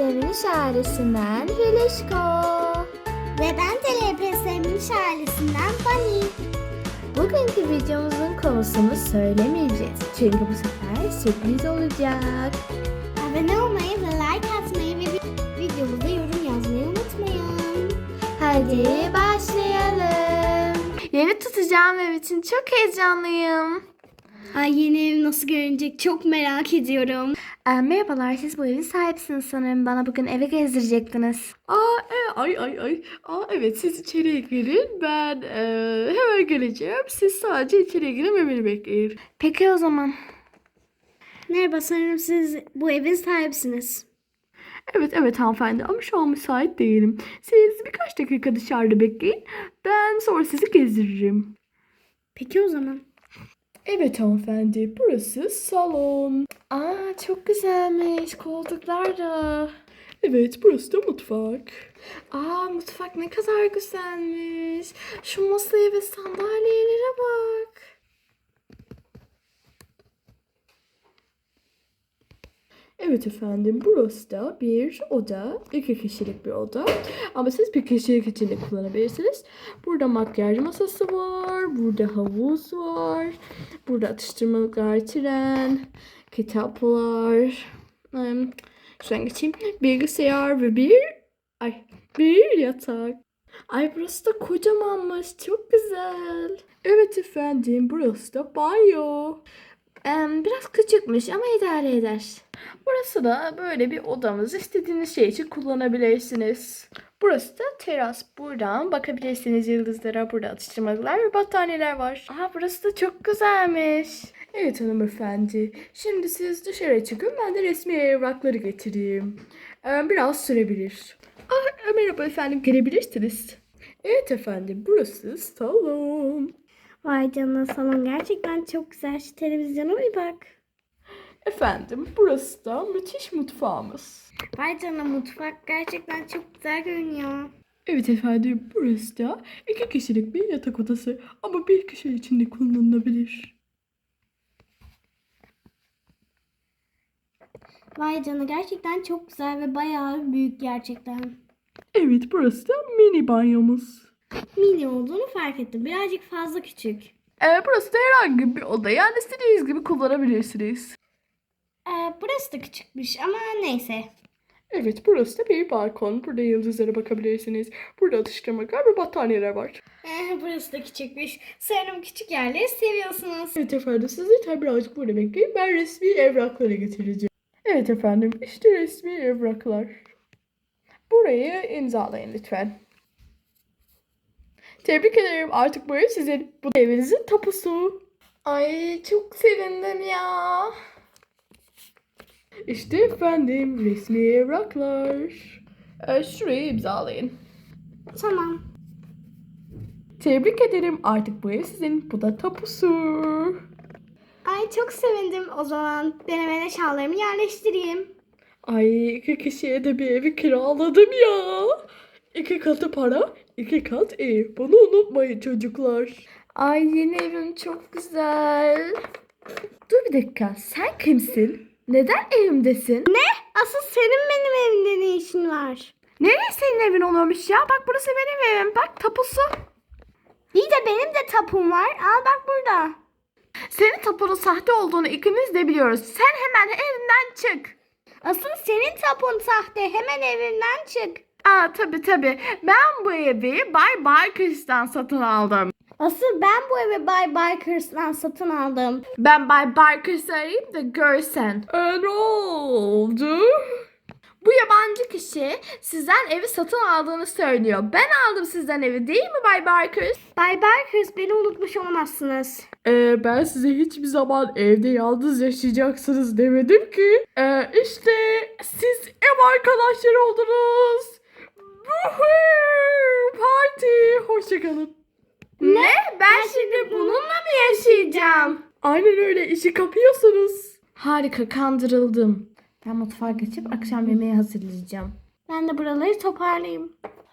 TLPS'nin ailesinden Heleşko. Ve ben TLPS'nin ailesinden Bunny. Bugünkü videomuzun konusunu söylemeyeceğiz. Çünkü bu sefer sürpriz olacak. Abone olmayı ve like atmayı ve vi- videomuza yorum yazmayı unutmayın. Hadi başlayalım. Yeni tutacağım ev için çok heyecanlıyım. Ay yeni ev nasıl görünecek çok merak ediyorum. Ee, merhabalar siz bu evin sahipsiniz sanırım. Bana bugün eve gezdirecektiniz. Aa, e, ay ay ay. Aa, evet siz içeriye girin. Ben e, hemen geleceğim. Siz sadece içeriye girin ve beni bekleyin. Peki o zaman. Merhaba sanırım siz bu evin sahibisiniz. Evet evet hanımefendi ama şu an müsait değilim. Siz birkaç dakika dışarıda bekleyin. Ben sonra sizi gezdiririm. Peki o zaman. Evet hanımefendi burası salon. Aa çok güzelmiş. Koltuklar da. Evet burası da mutfak. Aa mutfak ne kadar güzelmiş. Şu masaya ve sandalyelere bak. Evet efendim burası da bir oda. iki kişilik bir oda. Ama siz bir kişilik için de kullanabilirsiniz. Burada makyaj masası var. Burada havuz var. Burada atıştırmalıklar, tren, kitaplar. em, Şuradan geçeyim. Bilgisayar ve bir ay bir yatak. Ay burası da kocamanmış. Çok güzel. Evet efendim burası da banyo. Em, biraz küçükmüş ama idare eder. Burası da böyle bir odamız. İstediğiniz şey için kullanabilirsiniz. Burası da teras. Buradan bakabilirsiniz yıldızlara. Burada atıştırmalıklar ve battaniyeler var. Aa burası da çok güzelmiş. Evet hanımefendi. Şimdi siz dışarı çıkın. Ben de resmi evrakları getireyim. Ee, biraz sürebilir. Ah, merhaba efendim. Gelebilirsiniz. Evet efendim. Burası salon. Vay canına salon gerçekten çok güzel. Şu televizyona bir bak. Efendim burası da müthiş mutfağımız. Vay canına mutfak gerçekten çok güzel görünüyor. Evet efendim burası da iki kişilik bir yatak odası ama bir kişi için de kullanılabilir. Vay canına gerçekten çok güzel ve bayağı büyük gerçekten. Evet burası da mini banyomuz. Mini olduğunu fark ettim. Birazcık fazla küçük. Ee, burası da herhangi bir oda yani istediğiniz gibi kullanabilirsiniz. Ee, burası da küçükmüş ama neyse. Evet burası da bir balkon. Burada yıldızlara bakabilirsiniz. Burada atıştırmalıklar ve battaniyeler var. Ee, burası da küçükmüş. Sanırım küçük yerleri seviyorsunuz. Evet efendim siz yeter birazcık burada bekleyin. Ben resmi evrakları getireceğim. Evet efendim işte resmi evraklar. Burayı imzalayın lütfen. Tebrik ederim artık bu ev sizin. Bu evinizin tapusu. Ay çok sevindim ya. İşte efendim resmi evraklar. Ee, şurayı imzalayın. Tamam. Tebrik ederim artık bu ev sizin. Bu da tapusu. Ay çok sevindim. O zaman ben hemen eşyalarımı yerleştireyim. Ay iki kişiye de bir evi kiraladım ya. İki katı para, iki kat ev. Bunu unutmayın çocuklar. Ay yeni evim çok güzel. Dur bir dakika sen kimsin? Neden evimdesin? Asıl senin benim evimde ne işin var? Nereye senin evin olurmuş ya? Bak burası benim evim. Bak tapusu. İyi de benim de tapum var. Al bak burada. Senin tapunun sahte olduğunu ikimiz de biliyoruz. Sen hemen evimden çık. Asıl senin tapun sahte. Hemen evimden çık. Aa tabi tabi. Ben bu evi Bay Barkis'ten satın aldım. Asıl ben bu evi Bay Bikers'dan satın aldım. Ben Bay Barkis'i arayayım da görsen. E ne oldu? Bu yabancı kişi sizden evi satın aldığını söylüyor. Ben aldım sizden evi değil mi Bay Barkis? Bay Bikers beni unutmuş olamazsınız. Ee, ben size hiçbir zaman evde yalnız yaşayacaksınız demedim ki. Ee, işte siz ev arkadaşları oldunuz. Parti. Hoşçakalın. Ne? Ben şimdi bununla mı yaşayacağım? Aynen öyle işi kapıyorsunuz. Harika kandırıldım. Ben mutfağa geçip akşam yemeği hazırlayacağım. Ben de buraları toparlayayım.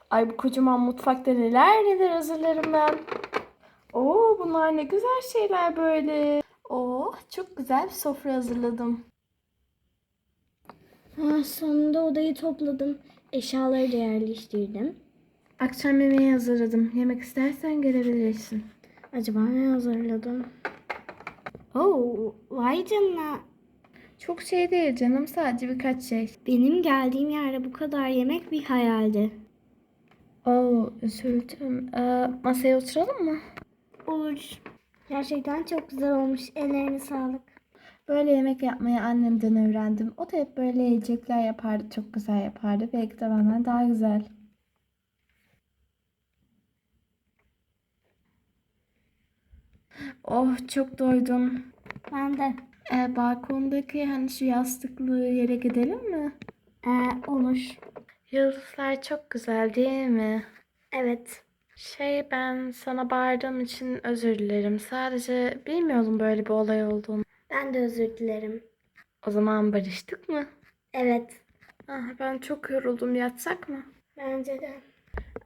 Ay bu kocaman mutfakta neler neler hazırlarım ben. Oo bunlar ne güzel şeyler böyle. Oh çok güzel bir sofra hazırladım. Ah, sonunda odayı topladım. Eşyaları da yerleştirdim. Akşam yemeği hazırladım. Yemek istersen gelebilirsin. Acaba ne hazırladım? Oo, vay canına. Çok şey değil canım. Sadece birkaç şey. Benim geldiğim yerde bu kadar yemek bir hayaldi. Oo üzüldüm. Ee, masaya oturalım mı? Olur. Gerçekten çok güzel olmuş. Ellerine sağlık. Böyle yemek yapmayı annemden öğrendim. O da hep böyle yiyecekler yapardı. Çok güzel yapardı. Belki de benden daha güzel. Oh çok doydum. Ben de. Ee, balkondaki hani şu yastıklı yere gidelim mi? Ee, olur. Yıldızlar çok güzel değil mi? Evet. Şey ben sana bağırdığım için özür dilerim. Sadece bilmiyordum böyle bir olay olduğunu. Ben de özür dilerim. O zaman barıştık mı? Evet. Ah, ben çok yoruldum. Yatsak mı? Bence de.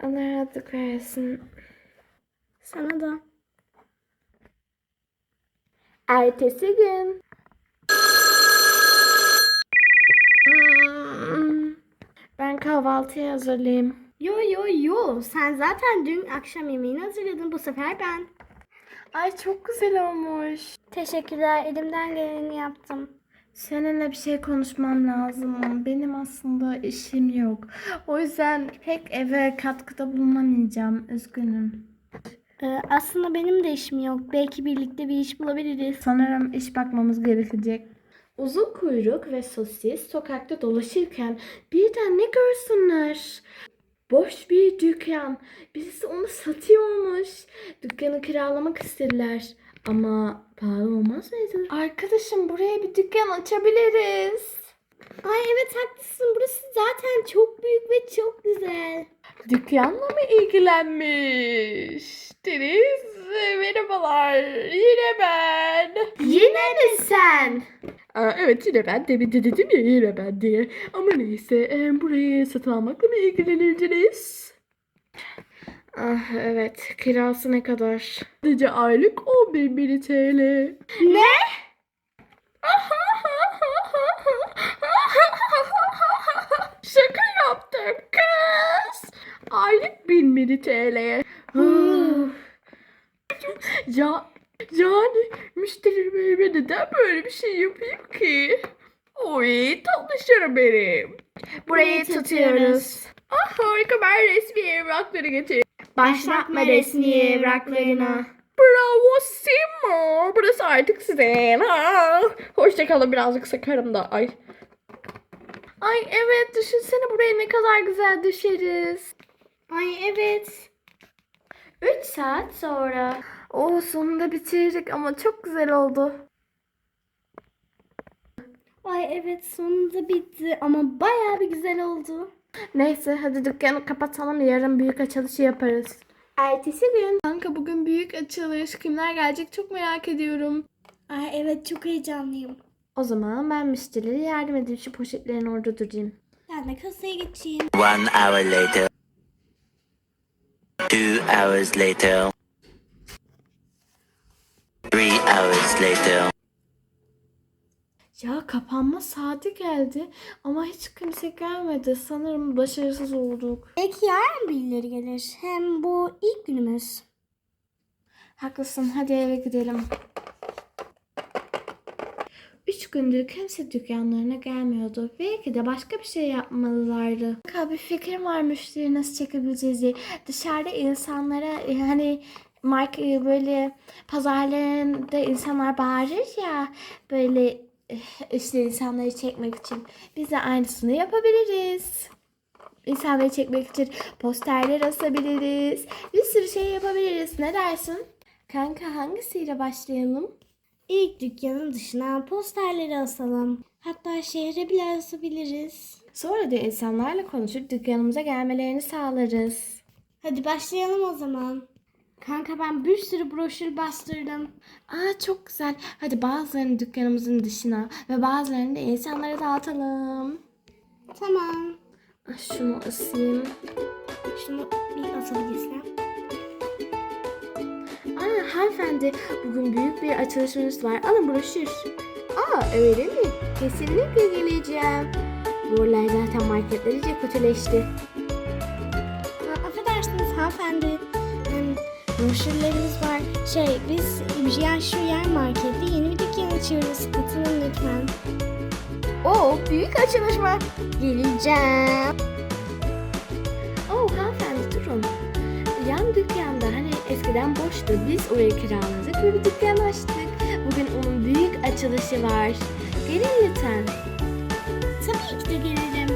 Allah rahatlık versin. Sana da. Ertesi gün. Ben kahvaltıyı hazırlayayım. Yo yo yo. Sen zaten dün akşam yemeğini hazırladın. Bu sefer ben. Ay çok güzel olmuş. Teşekkürler. Elimden geleni yaptım. Seninle bir şey konuşmam lazım. Benim aslında işim yok. O yüzden pek eve katkıda bulunamayacağım. Üzgünüm. Ee, aslında benim de işim yok. Belki birlikte bir iş bulabiliriz. Sanırım iş bakmamız gerekecek. Uzun kuyruk ve sosis sokakta dolaşırken birden ne görsünler? Boş bir dükkan. Birisi onu satıyormuş. Dükkanı kiralamak istediler. Ama pahalı olmaz mıydı? Arkadaşım buraya bir dükkan açabiliriz. Ay evet haklısın. Burası zaten çok büyük ve çok güzel. Dükkanla mı ilgilenmiş? Deniz merhabalar. Yine ben. Yine mi sen? Aa, evet yine ben demin de dedim ya yine ben diye. Ama neyse e, burayı satın almakla mı ilgilenirdiniz? Ah evet. Kirası ne kadar? Sadece aylık 11 bin TL. Ne? Şaka yaptım kız. Aylık 1000 mini TL. ya yani müşterilerime neden böyle bir şey yapayım ki? Oy tatlışlarım benim. Burayı tutuyoruz. Ah harika ben resmi evrakları getirdim. Başlatma resmi evraklarına. Bravo Simo. Burası artık sizin. Ha. Hoşçakalın birazcık sakarım da. Ay. Ay evet düşünsene buraya ne kadar güzel düşeriz. Ay evet. 3 saat sonra. Oh sonunda bitirdik ama çok güzel oldu. Ay evet sonunda bitti ama bayağı bir güzel oldu. Neyse hadi dükkanı kapatalım yarın büyük açılışı yaparız. Ertesi gün. Kanka bugün büyük açılış. Kimler gelecek çok merak ediyorum. Ay evet çok heyecanlıyım. O zaman ben müşterilere yardım edeyim. Şu poşetlerin orada durayım. Ben de kasaya geçeyim. One hour later. Two hours later. Three hours later. Ya kapanma saati geldi ama hiç kimse gelmedi. Sanırım başarısız olduk. Belki yarın birileri gelir. Hem bu ilk günümüz. Haklısın hadi eve gidelim. Üç gündür kimse dükkanlarına gelmiyordu. Belki de başka bir şey yapmalılardı. Kanka bir fikrim var müşteri nasıl çekebileceğiz diye. Dışarıda insanlara e, hani marka böyle pazarlarında insanlar bağırır ya böyle eh, işte insanları çekmek için. Biz de aynısını yapabiliriz. İnsanları çekmek için posterler asabiliriz. Bir sürü şey yapabiliriz. Ne dersin? Kanka hangisiyle başlayalım? İlk dükkanın dışına posterleri asalım. Hatta şehre bile asabiliriz. Sonra da insanlarla konuşup dükkanımıza gelmelerini sağlarız. Hadi başlayalım o zaman. Kanka ben bir sürü broşür bastırdım. Aa çok güzel. Hadi bazılarını dükkanımızın dışına ve bazılarını da insanlara dağıtalım. Tamam. Ah, Şunu asayım. Şunu bir asabilirsem. Hanımefendi bugün büyük bir açılışımız var. Alın broşür. Aa öyle mi? Kesinlikle geleceğim. Bu aralar zaten marketler iyice kötüleşti. Aa, affedersiniz hanımefendi. Em, Broşürlerimiz var. Şey biz ya şu yer markette yeni bir dükkan açıyoruz. Katılın lütfen. Oo büyük açılış mı? Geleceğim. Eskiden boştu. Biz orayı kiraladık ve bir dükkan açtık. Bugün onun büyük açılışı var. Gelin lütfen. Tabii ki de gelirim.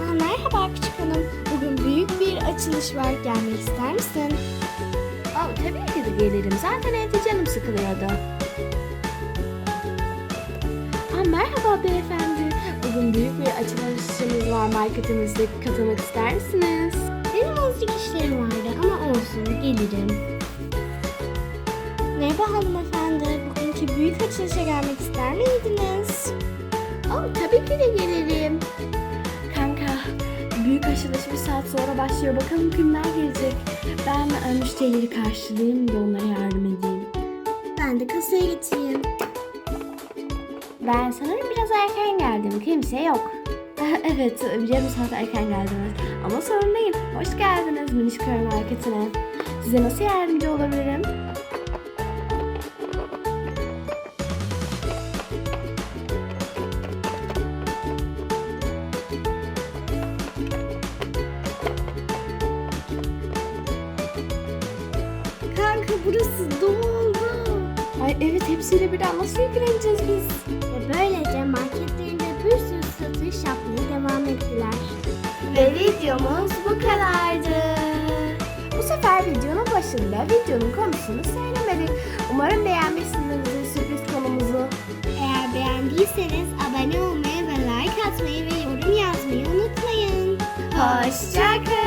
Aa, merhaba küçük hanım. Bugün büyük bir açılış var. Gelmek ister misin? Aa, tabii ki de gelirim. Zaten evde canım sıkılıyordu. Aa, merhaba beyefendi. Bugün büyük bir açılışımız var marketimizde. Katılmak ister misiniz? Benim azıcık işlerim vardı ama olsun gelirim. Merhaba hanımefendi. Bugünkü büyük açılışa gelmek ister miydiniz? Aa, tabii ki de gelirim. Kanka, büyük açılış bir saat sonra başlıyor. Bakalım kimler gelecek. Ben müşterileri karşılayayım da onlara yardım edeyim. Ben de kasaya gideyim. Ben sanırım biraz erken geldim. Kimse yok. evet, yarım saat erken geldiniz. Ama sorun değil. Hoş geldiniz Minişköy Marketi'ne. Size nasıl yardımcı olabilirim? Kanka burası doldu. Ay evet hepsiyle birden nasıl ilgileneceğiz biz? Videomuz bu kadardı. Bu sefer videonun başında videonun konusunu söylemedik. Umarım beğenmişsinizdir sürpriz konumuzu. Eğer beğendiyseniz abone olmayı ve like atmayı ve yorum yazmayı unutmayın. Hoşçakalın.